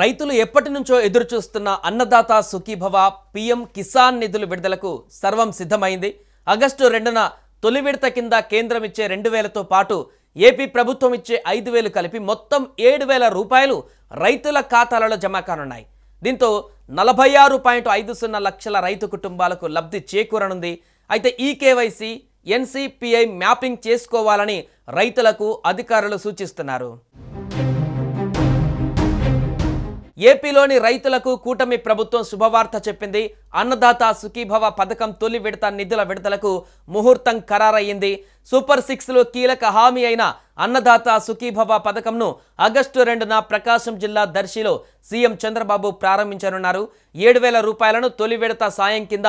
రైతులు ఎప్పటి నుంచో ఎదురు చూస్తున్న అన్నదాత సుఖీభవ పిఎం కిసాన్ నిధులు విడుదలకు సర్వం సిద్ధమైంది. ఆగస్టు రెండున తొలి విడత కింద కేంద్రం ఇచ్చే రెండు వేలతో పాటు ఏపీ ప్రభుత్వం ఇచ్చే ఐదు వేలు కలిపి మొత్తం ఏడు వేల రూపాయలు రైతుల ఖాతాలలో జమ కానున్నాయి. దీంతో నలభై ఆరు పాయింట్ ఐదు సున్నా లక్షల రైతు కుటుంబాలకు లబ్ధి చేకూరనుంది. అయితే ఈ కేవైసీ ఎన్సిపిఐ మ్యాపింగ్ చేసుకోవాలని రైతులకు అధికారులు సూచిస్తున్నారు. ఏపీలోని రైతులకు కూటమి ప్రభుత్వం శుభవార్త చెప్పింది. అన్నదాత సుఖీభవ పథకం తొలి విడత నిధుల విడుదలకు ముహూర్తం ఖరారయ్యింది. సూపర్ సిక్స్లో కీలక హామీ అయిన అన్నదాత సుఖీభవ పథకంను ఆగస్టు రెండున ప్రకాశం జిల్లా దర్శిలో సీఎం చంద్రబాబు ప్రారంభించనున్నారు. ఏడు వేల రూపాయలను తొలి విడత సాయం కింద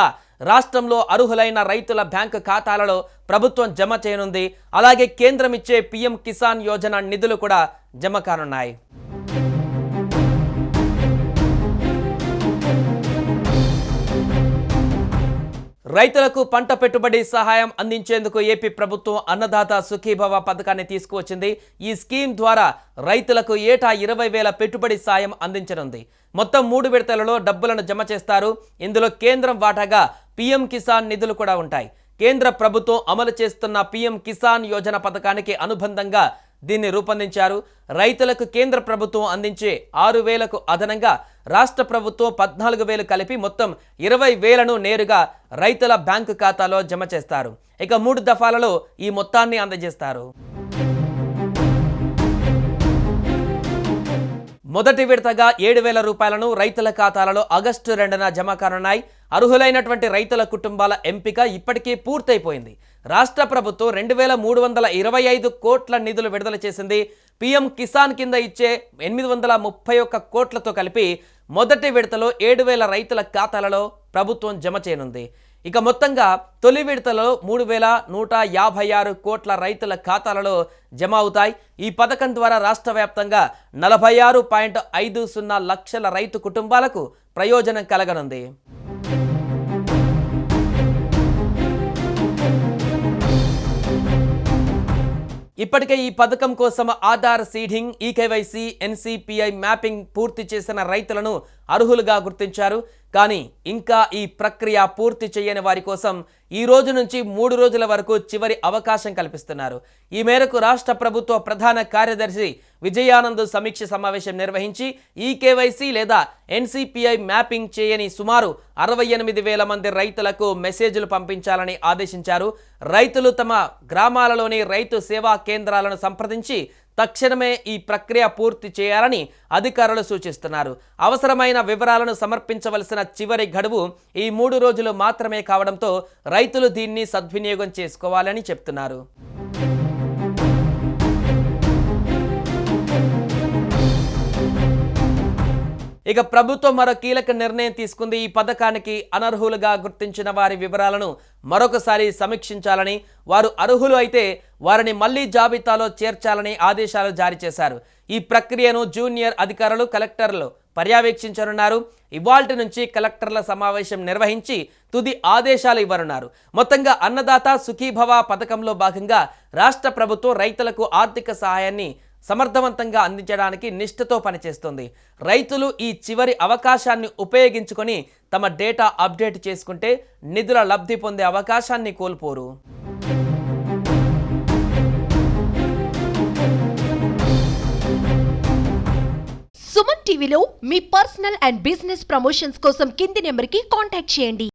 రాష్ట్రంలో అర్హులైన రైతుల బ్యాంకు ఖాతాలలో ప్రభుత్వం జమ చేయనుంది. అలాగే కేంద్రం ఇచ్చే పీఎం కిసాన్ యోజన నిధులు కూడా జమ కానున్నాయి. రైతులకు పంట పెట్టుబడి సహాయం అందించేందుకు ఏపీ ప్రభుత్వం అన్నదాత సుఖీభవ పథకాన్ని తీసుకువచ్చింది. ఈ స్కీమ్ ద్వారా రైతులకు ఏటా ఇరవై వేల పెట్టుబడి సాయం అందించనుంది. మొత్తం మూడు విడతలలో డబ్బులను జమ చేస్తారు. ఇందులో కేంద్రం వాటాగా పీఎం కిసాన్ నిధులు కూడా ఉంటాయి. కేంద్ర ప్రభుత్వం అమలు చేస్తున్న పీఎం కిసాన్ యోజన పథకానికి అనుబంధంగా దీన్ని రూపొందించారు. రైతులకు కేంద్ర ప్రభుత్వం అందించే ఆరు వేలకు అదనంగా రాష్ట్ర ప్రభుత్వం పద్నాలుగు వేలు కలిపి మొత్తం ఇరవై వేలను నేరుగా రైతుల బ్యాంకు ఖాతాలో జమ చేస్తారు. ఇక మూడు దఫాలలో ఈ మొత్తాన్ని అందజేస్తారు. మొదటి విడతగా ఏడు వేల రూపాయలను రైతుల ఖాతాలలో ఆగస్టు రెండున జమ కానున్నాయి. అర్హులైనటువంటి రైతుల కుటుంబాల ఎంపిక ఇప్పటికే పూర్తయిపోయింది. రాష్ట్ర ప్రభుత్వం రెండు వేల మూడు వందల ఇరవై ఐదు కోట్ల నిధులు విడుదల చేసింది. పీఎం కిసాన్ కింద ఇచ్చే ఎనిమిది వందల ముప్పై ఒక్క కోట్లతో కలిపి మొదటి విడతలో ఏడు వేల రైతుల ఖాతాలలో ప్రభుత్వం జమ చేయనుంది. ఇక మొత్తంగా తొలి విడతలో మూడు వేల నూట యాభై ఆరు కోట్ల రైతుల ఖాతాలలో జమ అవుతాయి. ఈ పథకం ద్వారా రాష్ట్ర వ్యాప్తంగా నలభై ఆరు పాయింట్ ఐదు సున్నా లక్షల రైతు కుటుంబాలకు ప్రయోజనం కలగనుంది. ఇప్పటికే ఈ పథకం కోసం Aadhaar seeding eKYC NCPI mapping పూర్తి చేసిన రైతులను అర్హులుగా గుర్తించారు. కానీ ఇంకా ఈ ప్రక్రియ పూర్తి చేయని వారి కోసం ఈ రోజు నుంచి మూడు రోజుల వరకు చివరి అవకాశం కల్పిస్తున్నారు. ఈ మేరకు రాష్ట్ర ప్రభుత్వ ప్రధాన కార్యదర్శి విజయానంద్ సమీక్ష సమావేశం నిర్వహించి ఈ కేవైసీ లేదా ఎన్సిపిఐ మ్యాపింగ్ చేయని సుమారు అరవై ఎనిమిది వేల మంది రైతులకు మెసేజ్లు పంపించాలని ఆదేశించారు. రైతులు తమ గ్రామాలలోని రైతు సేవా కేంద్రాలను సంప్రదించి తక్షణమే ఈ ప్రక్రియ పూర్తి చేయాలని అధికారులు సూచిస్తున్నారు. అవసరమైన వివరాలను సమర్పించవలసిన చివరి గడువు ఈ మూడు రోజులు మాత్రమే కావడంతో రైతులు దీన్ని సద్వినియోగం చేసుకోవాలని చెప్తున్నారు. ఇక ప్రభుత్వం మరో కీలక నిర్ణయం తీసుకుంది. ఈ పథకానికి అనర్హులుగా గుర్తించిన వారి వివరాలను మరొకసారి సమీక్షించాలని వారు అర్హులు అయితే వారిని మళ్ళీ జాబితాలో చేర్చాలని ఆదేశాలు జారీ చేశారు. ఈ ప్రక్రియను జూనియర్ అధికారులు కలెక్టర్లు పర్యవేక్షించనున్నారు. ఇవాల్టి నుంచి కలెక్టర్ల సమావేశం నిర్వహించి తుది ఆదేశాలు ఇవ్వనున్నారు. మొత్తంగా అన్నదాత సుఖీభవ పథకంలో భాగంగా రాష్ట్ర ప్రభుత్వం రైతులకు ఆర్థిక సహాయాన్ని సమర్థవంతంగా అందించడానికి నిష్ఠతో పనిచేస్తుంది. రైతులు ఈ చివరి అవకాశాన్ని ఉపయోగించుకొని తమ డేటా అప్డేట్ చేసుకుంటే నిధుల లబ్ధి పొందే అవకాశాన్ని కోల్పోరు. సుమన్ టీవీలో మీ పర్సనల్ అండ్ బిజినెస్ ప్రమోషన్స్ కోసం కింది నెంబర్కి కాంటాక్ట్ చేయండి.